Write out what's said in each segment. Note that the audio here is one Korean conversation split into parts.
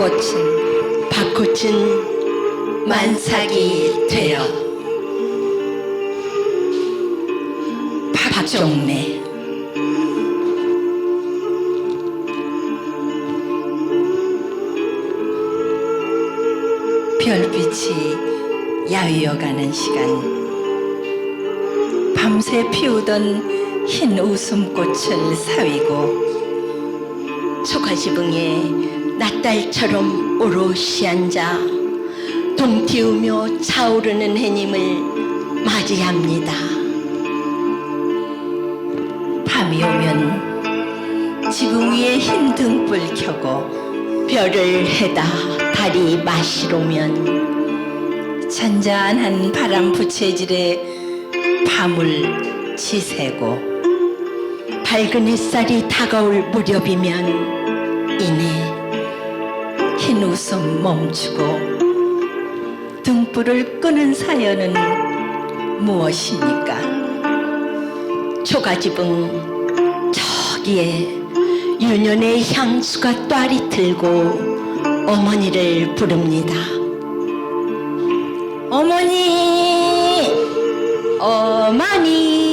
벚꽃은 벚꽃은 만삭이 되어 박종래 별빛이 야위어가는 시간 밤새 피우던 흰 웃음꽃을 사위고 초가지붕에 낫달처럼 오롯이 앉아 동티우며 차오르는 해님을 맞이합니다. 밤이 오면 지붕 위에 흰 등불 켜고 별을 해다 달이 마시로면 잔잔한 바람 부채질에 밤을 지새고 밝은 햇살이 다가올 무렵이면 이내 흰 웃음 멈추고 등불을 끄는 사연은 무엇입니까? 초가지붕 저기에 유년의 향수가 또아리 틀고 어머니를 부릅니다. 어머니, 어머니.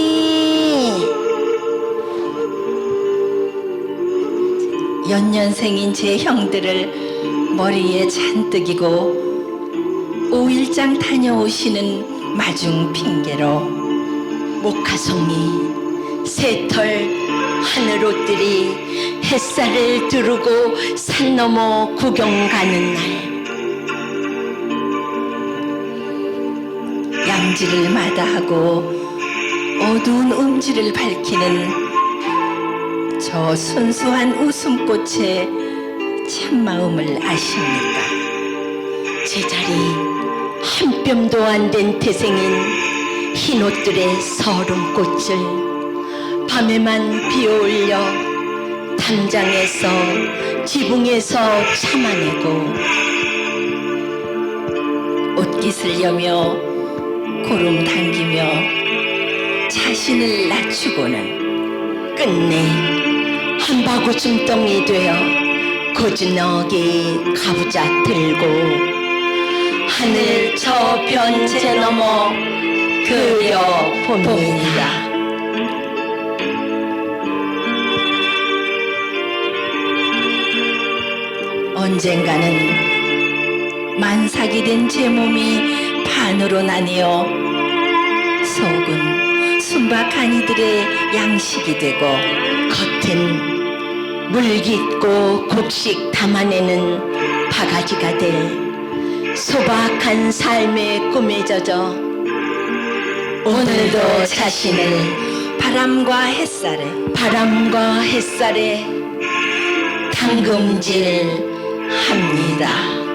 연년생인 제 형들을 머리에 잔뜩이고 오일장 다녀오시는 마중 핑계로 목화송이 새털 하늘옷들이 햇살을 두르고 산 넘어 구경 가는 날. 양지를 마다하고 어두운 음지를 밝히는 저 순수한 웃음꽃의 참마음을 아십니까? 제자리 한 뼘도 안 된 태생인 흰 옷들의 서른 꽃을 밤에만 비어올려 담장에서 지붕에서 참아내고 옷깃을 여며 고름 당기며 자신을 낮추고는 끝내 한바구 줌덩이 되어 고즈넉이 가부자 들고 하늘 저변제 넘어 그려봅니다. 언젠가는 만삭이 된 제 몸이 반으로 나뉘어 속은 순박한 이들의 양식이 되고 겉은 물깃고 곡식 담아내는 바가지가 될 소박한 삶의 꿈에 젖어 오늘도 자신을 바람과 햇살에 바람과 햇살에 당금질 합니다.